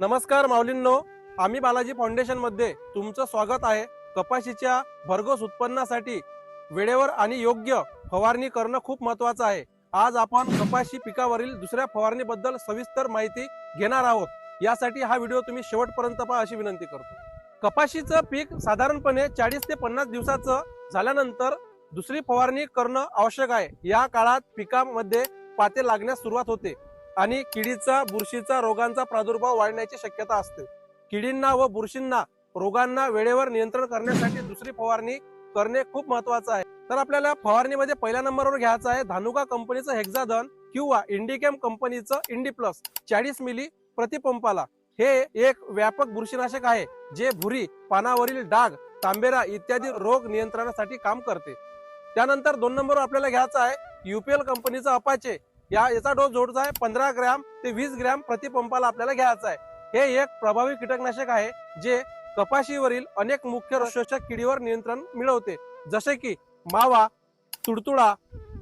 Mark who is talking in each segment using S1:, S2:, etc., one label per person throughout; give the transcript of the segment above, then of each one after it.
S1: नमस्कार माऊलींनो आम्ही बालाजी फाउंडेशनमध्ये तुमचं स्वागत आहे. कपाशीच्या भरघोस उत्पन्नासाठी वेळेवर आणि योग्य फवारणी करणं खूप महत्वाचं आहे. आज आपण कपाशी पिकावरील दुसऱ्या फवारणीबद्दल सविस्तर माहिती घेणार आहोत. यासाठी हा व्हिडिओ तुम्ही शेवटपर्यंत पहा अशी विनंती करतो. कपाशीचं पीक साधारणपणे चाळीस ते पन्नास दिवसाचं झाल्यानंतर दुसरी फवारणी करणं आवश्यक आहे. या काळात पिकामध्ये पाते लागण्यास सुरुवात होते. आणि किडीचा बुरशीचा रोगांचा प्रादुर्भाव वाढण्याची शक्यता असते. किडींना व बुरशींना रोगांना वेळेवर नियंत्रण करण्यासाठी दुसरी फवारणी करणे खूप महत्वाचं आहे. तर आपल्याला फवारणीमध्ये पहिल्या नंबरवर घ्यायचं आहे धानुका कंपनीचं हेक्झाधन किंवा इंडिकेम कंपनीचं इंडी प्लस चाळीस मिली प्रतिपंपाला. हे एक व्यापक बुरशीनाशक आहे जे भुरी पानावरील डाग तांबेरा इत्यादी रोग नियंत्रणासाठी काम करते. त्यानंतर दोन नंबरवर आपल्याला घ्यायचं आहे युपीएल कंपनीचं अपाचे. या याचा डोस जोडचा आहे. पंधरा ग्रॅम ते वीस ग्रॅम प्रतिपंपाला आपल्याला घ्यायचा आहे. हे एक प्रभावी कीटकनाशक आहे जे कपाशीवरील अनेक मुख्य शोषक किडीवर नियंत्रण मिळवते. जसे की मावा तुडतुडा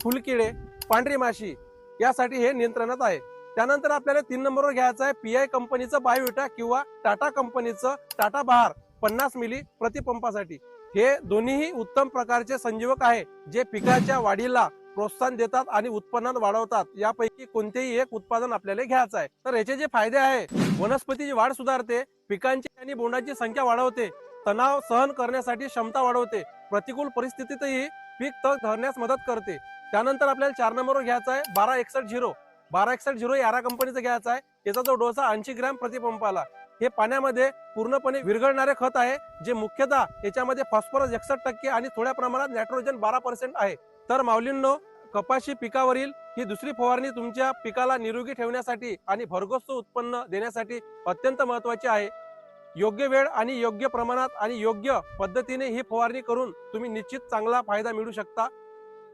S1: फुलकिडे पांढरी माशी यासाठी हे नियंत्रणात आहे. त्यानंतर आपल्याला तीन नंबरवर घ्यायचं आहे. पीआय कंपनीचं बायोविटा किंवा टाटा कंपनीचं टाटा बहार पन्नास मिली प्रतिपंपासाठी हे दोन्हीही उत्तम प्रकारचे संजीवक आहे जे पिकाच्या वाढीला प्रोत्साहन देतात आणि उत्पन्न वाढवतात. यापैकी कोणतेही एक उत्पादन आपल्याला घ्यायचं आहे. तर याचे जे फायदे आहे वनस्पतीची वाढ सुधारते पिकांची आणि बोंडाची संख्या वाढवते तणाव सहन करण्यासाठी क्षमता वाढवते प्रतिकूल परिस्थितीतही पीक तग धरण्यास मदत करते. त्यानंतर आपल्याला चार नंबरवर घ्यायचा आहे बारा एकसष्ट झिरो. बारा एकसष्ट झिरो यारा कंपनीचा घ्यायचा आहे. याचा जो डोसा ऐंशी ग्रॅम प्रतिपंपाला. हे पाण्यामध्ये पूर्णपणे विरघळणारे खत आहे जे मुख्यतः याच्यामध्ये फॉस्फरस एकसष्ट टक्के आणि थोड्या प्रमाणात नायट्रोजन बारा पर्सेंट आहे. तर माऊलींनो कपाशी पिकावरील ही दुसरी फवारणी तुमच्या पिकाला निरोगी ठेवण्यासाठी आणि भरघोस उत्पन्न देण्यासाठी अत्यंत महत्वाची आहे. योग्य वेळ आणि योग्य प्रमाणात आणि योग्य पद्धतीने ही फवारणी करून तुम्ही निश्चित चांगला फायदा मिळू शकता.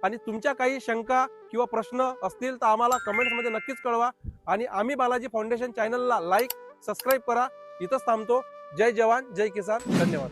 S1: आणि तुमच्या काही शंका किंवा प्रश्न असतील तर आम्हाला कमेंट्समध्ये नक्कीच कळवा आणि आम्ही बालाजी फाउंडेशन चॅनलला लाईक सबस्क्राईब करा. इथंच थांबतो. जय जवान जय किसान. धन्यवाद.